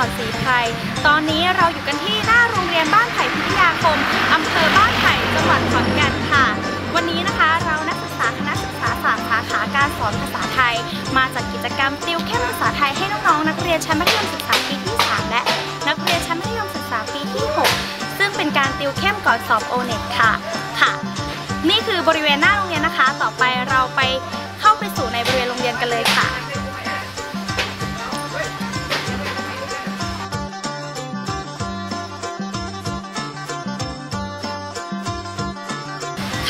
อ่อนสีไพรตอนนี้เราอยู่กันที่หน้าโรงเรียนบ้านไผ่พิทยาคมอำเภอบ้านไผ่จังหวัดขอนแก่นค่ะ วันนี้นะคะเรานักศึกษาคณะศึกษาศาสตร์สาขาการสอนภาษาไทย มาจัดกิจกรรมติวเข้มภาษาไทยให้น้องๆนักเรียนชั้นมัธยมศึกษาปีที่ 3 และนักเรียนชั้นมัธยมศึกษาปีที่ 6 ซึ่งเป็นการติวเข้มก่อนสอบโอเน็ตค่ะค่ะ นี่คือบริเวณหน้าโรงเรียนนะคะ ต่อไปเราไปเข้าไปสู่ในบริเวณโรงเรียนกันเลยค่ะ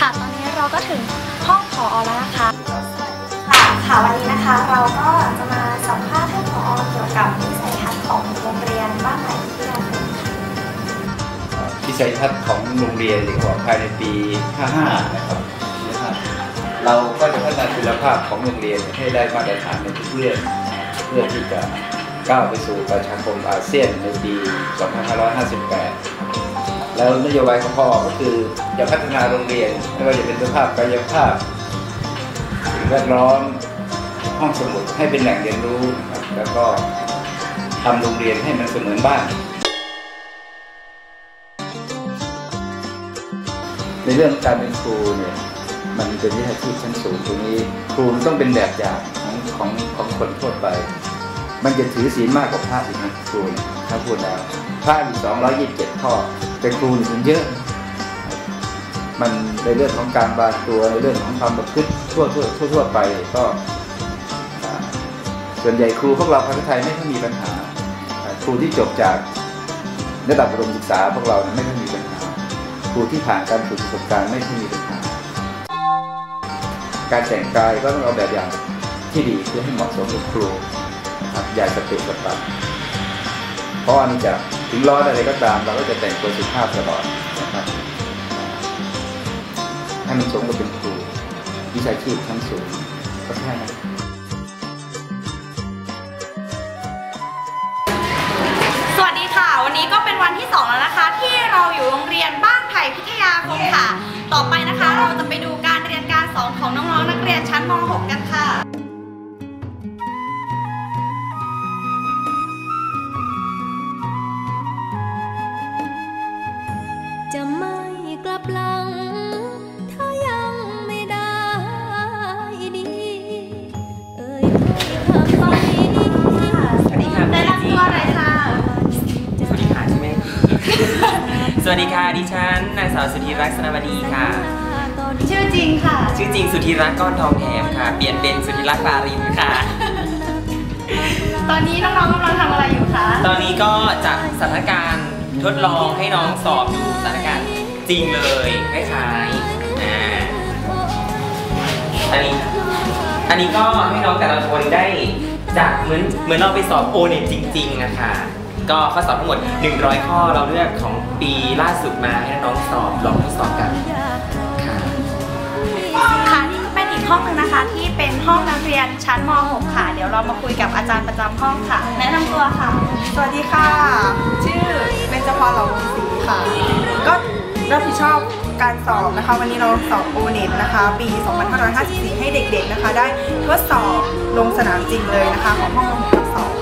ค่ะ ตอนนี้เราก็ถึงห้องผอแล้วนะคะค่ะค่ะวันนี้นะคะเราก็จะมาสัมภาษณ์ท่านผอเกี่ยวกับวิสัยทัศน์ของโรงเรียนบ้านไหนที่เราเป็นค่ะวิสัยทัศน์ของโรงเรียนหรือว่าภายในปี 55นะครับนะครับ เราก็จะพัฒนาคุณภาพของโรงเรียนให้ได้มาตรฐานในทุกเรื่องเพื่อที่จะก้าวไปสู่ประชาคมอาเซียนในปี 2558 แล้วนโยบายของพ่อก็คือจะพัฒนาโรงเรียนไม่ว่าจะเป็นสภาพกายภาพสิ่งแวดล้อมห้องสมุดให้เป็นแหล่งเรียนรู้นะครับแล้วก็ทำโรงเรียนให้มันเสมือนบ้าน ในเรื่องการเป็นครูเนี่ยมันเป็นวิชาชีพชั้นสูงตรงนี้ ครูต้องเป็นแบบอย่างของของของคนทั่วไป มันจะถือศีลมากกว่าพระอีกนะครูถ้าพูดแล้วพระอีกสองร้อยยี่สิบเจ็ดข้อ แต่ครูนี่มันเยอะ มันในเรื่องของการบาดตัวในเรื่องของความประพฤติทั่วทั่วทั่วทั่วไปก็ส่วนใหญ่ครูพวกเราภาษาไทยไม่ค่อยมีปัญหา ครูที่จบจากระดับประถมศึกษาพวกเราไม่ค่อยมีปัญหา ครูที่ผ่านการฝึกประสบการณ์ไม่ค่อยมีปัญหา การแต่งกายก็ต้องเอาแบบอย่างที่ดีเพื่อให้เหมาะสมกับครูนะครับอย่าสเปะสปะเพราะอันนี้จะ ถึงร้อนอะไรก็ตาม เราก็จะแต่งตัวสุภาพตลอดนะครับให้มันสมกับเป็นครูวิชาชีพชั้นสูงก็แค่นั้นสวัสดีค่ะ วันนี้ก็เป็นวันที่ 2 แล้วนะคะ ที่เราอยู่โรงเรียนบ้านไผ่พิทยาคมค่ะ ต่อไปนะคะ เราจะไปดูการเรียนการสอนของน้องๆนักเรียนชั้นม .6 กันค่ะจะ ดีค่ะดิฉันนางสาวสุธีรักษ์สนาวดีค่ะ ชื่อจริงค่ะ ชื่อจริงสุธีรักษ์ก้อนทองแถมค่ะ เปลี่ยนเป็นสุธีรักษ์ปารินค่ะ ตอนนี้น้องๆกำลังทำอะไรอยู่คะ ตอนนี้ก็จัดสถานการณ์ทดลองให้น้องสอบดูสถานการณ์จริงเลยคล้ายๆอ่าอันนี้อันนี้ก็ให้น้องแต่ละคนได้จัดเหมือนเหมือนเราไปสอบโอเน็ตจริง ๆ นะคะ ก็ข้อสอบทั้งหมด 100 ข้อเราเลือกของปีล่าสุดมาให้น้องสอบลองทดสอบกันค่ะค่ะนี่ก็เป็นอีกห้องหนึ่งนะคะ ที่เป็นห้องนักเรียนชั้นม .6 ค่ะ เดี๋ยวเรามาคุยกับอาจารย์ประจำห้องค่ะ แนะนำตัวค่ะ สวัสดีค่ะ ชื่อเบญจพรเหล่าวงศรีค่ะ ก็รับผิดชอบการสอบนะคะ วันนี้เราสอบโอเน็ตนะคะ ปี 2554 ให้เด็กๆนะคะ ได้ทดสอบลงสนามจริงเลยนะคะ ของห้องทดสอบ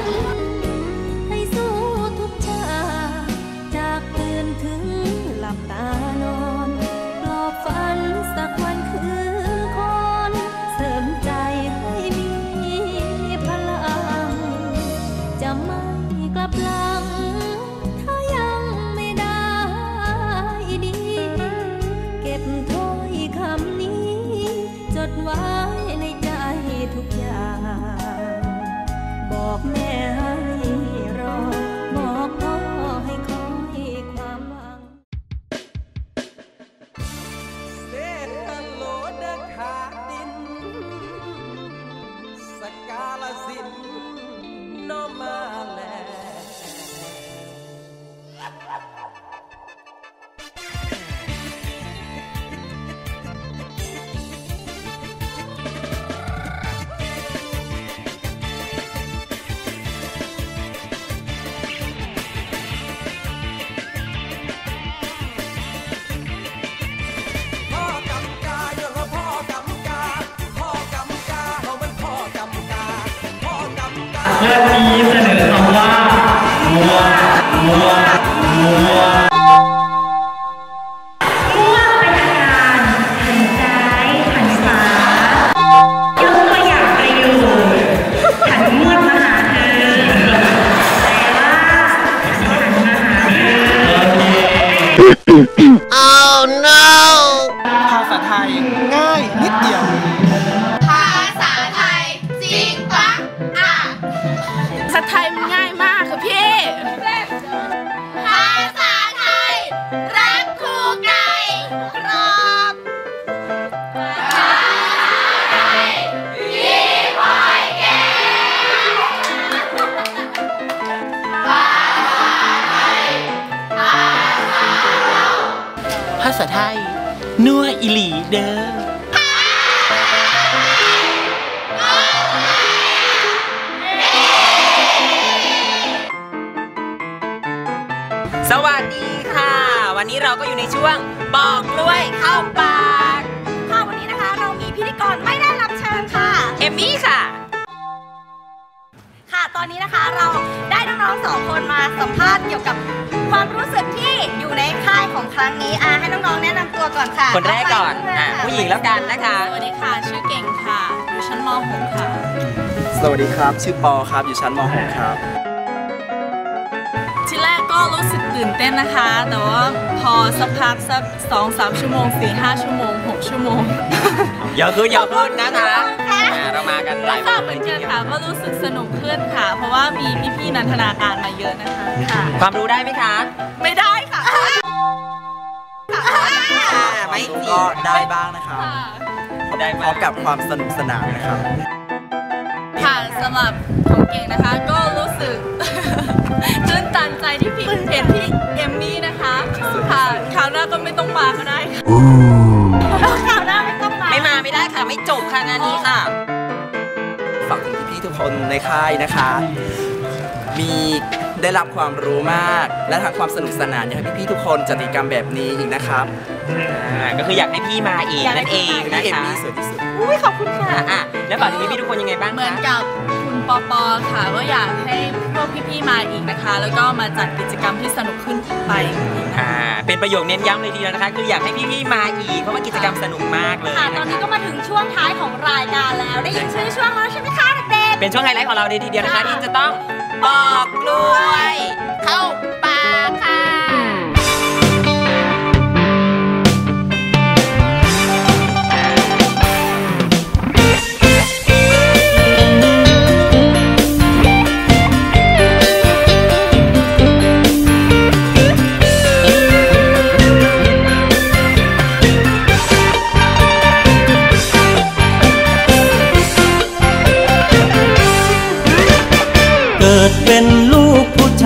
วันนี้เสนอคำว่ามัวมัวมัวมั่ว ษาไทย นัวอิหลีเด้อสวัสดีค่ะ วันนี้เราก็อยู่ในช่วงบอกกล้วยเข้าปาก ค่ะวันนี้นะคะ เรามีพิธีกรไม่ได้รับเชิญค่ะ เอมมี่ค่ะค่ะตอ นนี้นะคะ เราได้น้องๆสองคนมาสัมภาษณ์เกี่ยวกับความรู้สึกที่อยู่ในค่ายของครั้งนี้อะให้น้องๆแนะนำตัวก่อนค่ะคนแรกก่อนเาไปอะผู้หญิงแล้วกันนะคะ สวัสดีค่ะ ชื่อเก่งค่ะอยู่ชั้นม .6 ค่ะ สวัสดีครับ ชื่อปอครับ อยู่ชั้นม .6 ครับ ที่แรกก็รู้สึกตื่นเต้นนะคะ แต่ว่าพอสักพักสักสองสามชั่วโมงสี่ห้าชั่วโมงหกชั่วโมงอย่าขึ้นอย่าขึ้นนะคะอ่าเรา มากันหลายคค่ะนเหเลมือยนทีกันเดียวค่ะก็รู้สึกสนุกขึ้นค่ะ เพราะว่ามีพี่ๆนันทนาการมาเยอะนะคะค่ะ ความรู้ได้ไหมคะ ไม่ได้ค่ะอ่าไม่จริก็งได้บ้างนะครับได้พร้อมกับความสนุกสนานนะครับค่ะสำหรับของเก่งนะคะก็รู้สึกตื้นตันใจที่พี่เห็นพี่เอมมี่นะคะค่ะคราวหน้าก็ไม่ต้องมาก็ได้ค่ะ คนในค่ายนะคะ มีได้รับความรู้มาก และทางความสนุกสนานอยากให้พี่ๆทุกคนจัดกิจกรรมแบบนี้อีกนะครับอ่าก็คืออยากให้พี่มาอีกนั่นเองนะพี่เอมคะมี่สวยที่สุด อุ้ยขอบคุณค่ะอะแล้วฝากถึงพี่ๆทุกคนยังไงบ้างเหมือนคะ กับคุณปอปอค่ะก็อยากให้พวกพี่ๆมาอีกนะคะ แล้วก็มาจัดกิจกรรมที่สนุกขึ้นไปอีกนะคะอ่าเป็นประโยคเน้นย้ำเลยทีเดียวนะคะ คืออยากให้พี่ๆมาอีก เพราะว่ากิจกรรมสนุกมากเลยค่ะนะตอนคะนี้ก็มาถึงช่วงท้ายของรายการแล้ว ได้ยินชื่อช่วงแล้วใช่ไหมคะ เป็นช่วงไฮไลท์ของเราเลยทีเดียวนะคะที่จะต้องปอกกล้วย เข้าปากค่ะ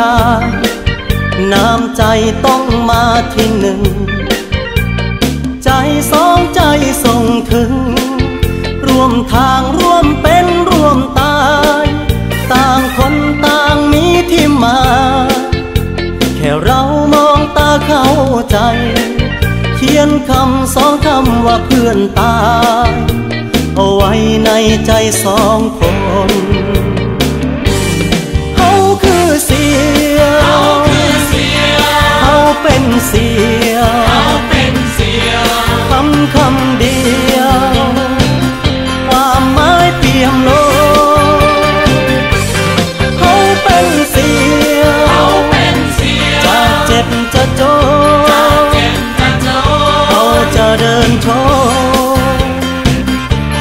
นายน้ำใจต้องมาที่หนึ่ง ใจสองใจส่งถึง ร่วมทางร่วมเป็นร่วมตาย ต่างคนต่างมีที่มา แค่เรามองตาเข้าใจ เขียนคำสองคำว่าเพื่อนตาย เอาไว้ในใจสองคน เขาเป็นเสียเขาเป็นเสียคำคำเดียว ความหมายเปี่ยมล้นเขาเป็นเสียเขาเป็นเสียจะเจ็บจะจนจะเจ็บจะจนเขาจะเดินโชว์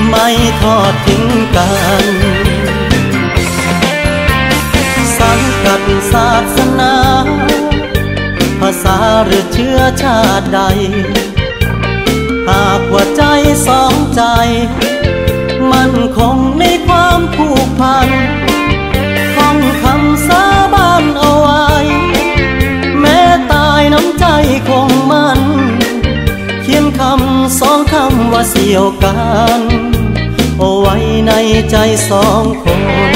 ไม่ทอดทิ้งกันสังกัดศาสนาภาหรือเชื้อชาติใด หากว่าใจสองใจ มันคงในความผูกพันท่องคำสาบานเอาไว้ แม้ตายน้ำใจคงมันเขียนคำสองคำว่าเสี่ยวกัน เอาไว้ในใจสองคน